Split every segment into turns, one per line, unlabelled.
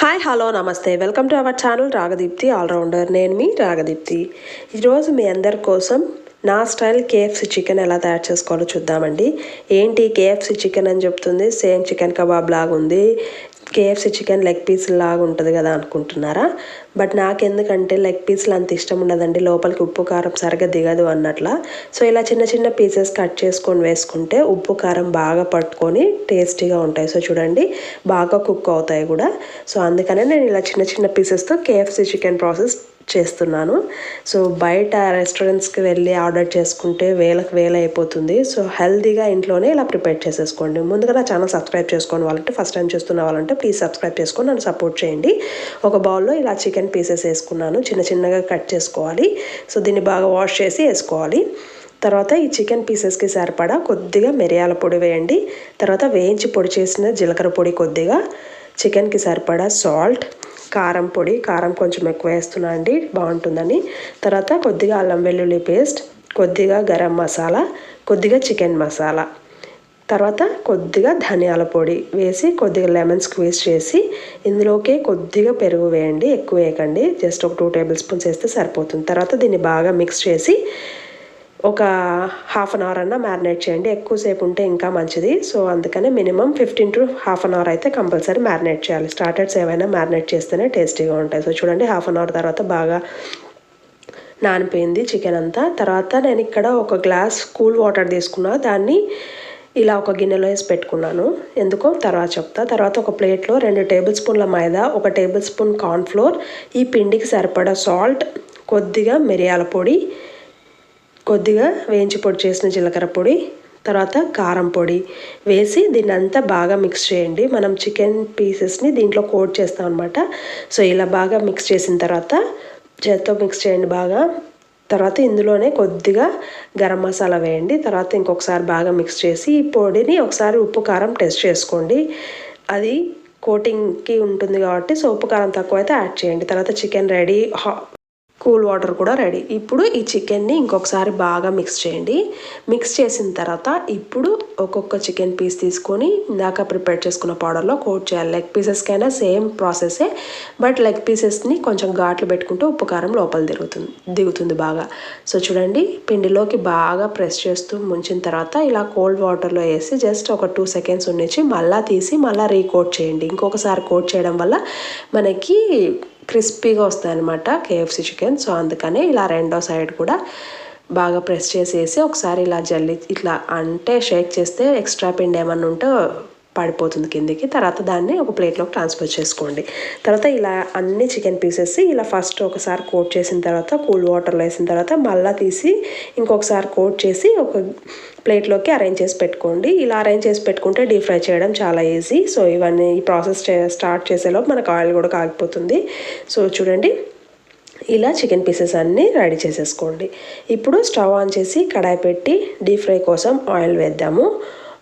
Hi hello నమస్తే. Welcome to our channel Ragadeepti all rounder నేను మీ రాగదీప్తి ఈరోజు మీ అందరి కోసం నా స్టైల్ కేఎఫ్సి చికెన్ ఎలా తయారు చేసుకోవాలో చూద్దామండి. ఏంటి కేఎఫ్సి చికెన్ అని చెప్తుంది? సేమ్ చికెన్ కబాబ్ లాగా ఉంది కేఎఫ్సి చికెన్ లెగ్ పీస్ లాగా ఉంటుంది కదా అనుకుంటున్నారా? బట్ నాకెందుకంటే లెగ్ పీస్లు అంత ఇష్టం ఉండదండి. లోపలికి ఉప్పు కారం సరిగ్గా దిగదు అన్నట్ల. సో ఇలా చిన్న చిన్న పీసెస్ కట్ చేసుకొని వేసుకుంటే ఉప్పు కారం బాగా పట్టుకొని టేస్టీగా ఉంటాయి. సో చూడండి బాగా కుక్ అవుతాయి కూడా. సో అందుకనే నేను ఇలా చిన్న చిన్న పీసెస్తో కేఎఫ్సి చికెన్ ప్రాసెస్ చేస్తున్నాను. సో బయట రెస్టారెంట్స్కి వెళ్ళి ఆర్డర్ చేసుకుంటే వేలకు వేల అయిపోతుంది. సో హెల్తీగా ఇంట్లోనే ఇలా ప్రిపేర్ చేసేసుకోండి. ముందుగా నా ఛానల్ సబ్స్క్రైబ్ చేసుకోని వాళ్ళంటే ఫస్ట్ టైం చూస్తున్న వాళ్ళంటే ప్లీజ్ సబ్స్క్రైబ్ చేసుకొని నన్ను సపోర్ట్ చేయండి. ఒక బౌల్లో ఇలా చికెన్ పీసెస్ వేసుకున్నాను. చిన్న చిన్నగా కట్ చేసుకోవాలి. సో దీన్ని బాగా వాష్ చేసి వేసుకోవాలి. తర్వాత ఈ చికెన్ పీసెస్కి సరిపడా కొద్దిగా మిరియాల పొడి వేయండి. తర్వాత వేయించి పొడి చేసిన జీలకర్ర పొడి కొద్దిగా. చికెన్కి సరిపడా సాల్ట్. కారం పొడి కారం కొంచెం ఎక్కువ వేస్తున్నా అండి బాగుంటుందని. తర్వాత కొద్దిగా అల్లం వెల్లుల్లి పేస్ట్ కొద్దిగా గరం మసాలా కొద్దిగా చికెన్ మసాలా. తర్వాత కొద్దిగా ధనియాల పొడి వేసి కొద్దిగా లెమన్ స్క్వీజ్ చేసి ఇందులోకి కొద్దిగా పెరుగు వేయండి ఎక్కువ వేయకండి. జస్ట్ ఒక టూ టేబుల్ స్పూన్స్ వేస్తే సరిపోతుంది. తర్వాత దీన్ని బాగా మిక్స్ చేసి ఒక హాఫ్ అన్ అవర్ అన్న మ్యారినేట్ చేయండి. ఎక్కువసేపు ఉంటే ఇంకా మంచిది. సో అందుకనే minimum fifteen to half an hour అయితే కంపల్సరీ మ్యారినేట్ చేయాలి. స్టార్టర్స్ ఏవైనా మ్యారినేట్ చేస్తేనే టేస్టీగా ఉంటాయి. సో చూడండి హాఫ్ అన్ అవర్ తర్వాత బాగా నానిపోయింది చికెన్ అంతా. తర్వాత నేను ఇక్కడ ఒక గ్లాస్ కూల్ వాటర్ తీసుకున్నా. దాన్ని ఇలా ఒక గిన్నెలో వేసి పెట్టుకున్నాను. ఎందుకో తర్వాత చెప్తా. తర్వాత ఒక ప్లేట్లో రెండు టేబుల్ స్పూన్ల మైదా ఒక టేబుల్ స్పూన్ కార్న్ఫ్లోర్ ఈ పిండికి సరిపడా సాల్ట్ కొద్దిగా మిరియాల పొడి కొద్దిగా వేయించి పొడి చేసిన జీలకర్ర పొడి తర్వాత కారం పొడి వేసి దీన్ని అంతా బాగా మిక్స్ చేయండి. మనం చికెన్ పీసెస్ని దీంట్లో కోట్ చేస్తాం అనమాట సో ఇలా బాగా మిక్స్ చేసిన తర్వాత చేత్తో మిక్స్ చేయండి బాగా. తర్వాత ఇందులోనే కొద్దిగా గరం మసాలా వేయండి. తర్వాత ఇంకొకసారి బాగా మిక్స్ చేసి ఈ పొడిని ఒకసారి ఉప్పు కారం టెస్ట్ చేసుకోండి. అది కోటింగ్కి ఉంటుంది కాబట్టి సో ఉప్పు కారం తక్కువ అయితే యాడ్ చేయండి. తర్వాత చికెన్ రెడీ కూల్ వాటర్ కూడా రెడీ. ఇప్పుడు ఈ చికెన్ని ఇంకొకసారి బాగా మిక్స్ చేయండి. మిక్స్ చేసిన తర్వాత ఇప్పుడు ఒక్కొక్క చికెన్ పీస్ తీసుకొని ఇందాక ప్రిపేర్ చేసుకున్న పౌడర్లో కోట్ చేయాలి. లెగ్ పీసెస్కైనా సేమ్ ప్రాసెసే. బట్ లెగ్ పీసెస్ని కొంచెం ఘాట్లు పెట్టుకుంటే ఉప్పు కారం లోపల దిగుతుంది దిగుతుంది బాగా. సో చూడండి పిండిలోకి బాగా ప్రెస్ చేస్తూ ముంచిన తర్వాత ఇలా కోల్డ్ వాటర్లో వేసి జస్ట్ ఒక టూ సెకండ్స్ ఉండించి మళ్ళీ తీసి మళ్ళీ రీకోట్ చేయండి. ఇంకొకసారి కోట్ చేయడం వల్ల మనకి క్రిస్పీగా వస్తాయి అనమాట కేఎఫ్సి చికెన్. సో అందుకనే ఇలా రెండో సైడ్ కూడా బాగా ప్రెస్ చేసేసి ఒకసారి ఇలా జల్లి ఇట్లా అంటే షేక్ చేస్తే ఎక్స్ట్రా పిండి ఏమన్నా ఉంటే పడిపోతుంది కిందికి. తర్వాత దాన్ని ఒక ప్లేట్లోకి ట్రాన్స్ఫర్ చేసుకోండి. తర్వాత ఇలా అన్ని చికెన్ పీసెస్ ఇలా ఫస్ట్ ఒకసారి కోట్ చేసిన తర్వాత కూల్ వాటర్లో వేసిన తర్వాత మళ్ళీ తీసి ఇంకొకసారి కోట్ చేసి ఒక ప్లేట్లోకి అరేంజ్ చేసి పెట్టుకోండి. ఇలా అరేంజ్ చేసి పెట్టుకుంటే డీప్ ఫ్రై చేయడం చాలా ఈజీ. సో ఇవన్నీ ఈ ప్రాసెస్ స్టార్ట్ చేసేలోపు మనకు ఆయిల్ కూడా కాగిపోతుంది. సో చూడండి. ఇలా చికెన్ పీసెస్ అన్నీ రెడీ చేసేసుకోండి. ఇప్పుడు స్టవ్ ఆన్ చేసి కడాయి పెట్టి డీప్ ఫ్రై కోసం ఆయిల్ వేద్దాము.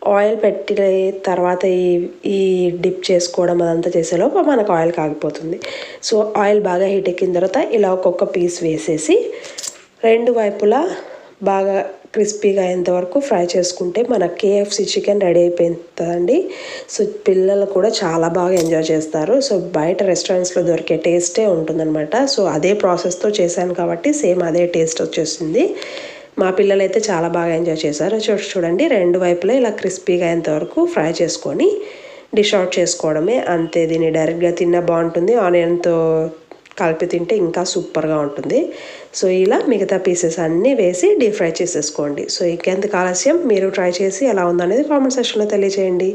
ఆయిల్ పెట్టిన తర్వాత ఈ ఈ డిప్ చేసుకోవడం అదంతా చేసేలోపు మనకు ఆయిల్ కాగిపోతుంది. సో ఆయిల్ బాగా హీట్ ఎక్కిన తర్వాత ఇలా ఒక్కొక్క పీస్ వేసేసి రెండు వైపులా బాగా క్రిస్పీగా అయ్యేంత వరకు ఫ్రై చేసుకుంటే మన కేఎఫ్సి చికెన్ రెడీ అయిపోతుందండి సో పిల్లలు కూడా చాలా బాగా ఎంజాయ్ చేస్తారు. సో బయట రెస్టారెంట్స్లో దొరికే టేస్టే ఉంటుందన్నమాట. సో అదే ప్రాసెస్తో చేశాను కాబట్టి సేమ్ అదే టేస్ట్ వచ్చేసింది. మా పిల్లలు అయితే చాలా బాగా ఎంజాయ్ చేశారు. చూడండి రెండు వైపులా ఇలా క్రిస్పీగా అయ్యేంతవరకు ఫ్రై చేసుకొని డిష్ అవుట్ చేసుకోవడమే. అంతే దీన్ని డైరెక్ట్గా తిన్నా బాగుంటుంది. ఆనియన్తో కలిపి తింటే ఇంకా సూపర్గా ఉంటుంది. సో ఇలా మిగతా పీసెస్ అన్నీ వేసి డీప్ ఫ్రై చేసేసుకోండి. సో ఇంకెందుకు ఆలస్యం మీరు ట్రై చేసి ఎలా ఉందనేది కామెంట్ సెక్షన్లో తెలియచేయండి.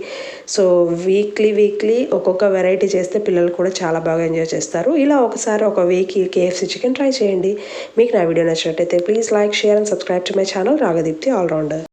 సో వీక్లీ వీక్లీ ఒక్కొక్క వెరైటీ చేస్తే పిల్లలు కూడా చాలా బాగా ఎంజాయ్ చేస్తారు. ఇలా ఒకసారి ఒక వీక్ కేఎఫ్సీ చికెన్ ట్రై చేయండి. మీకు నా వీడియో నచ్చినట్టయితే please like share and subscribe to my channel. Ragadeepti all rounder.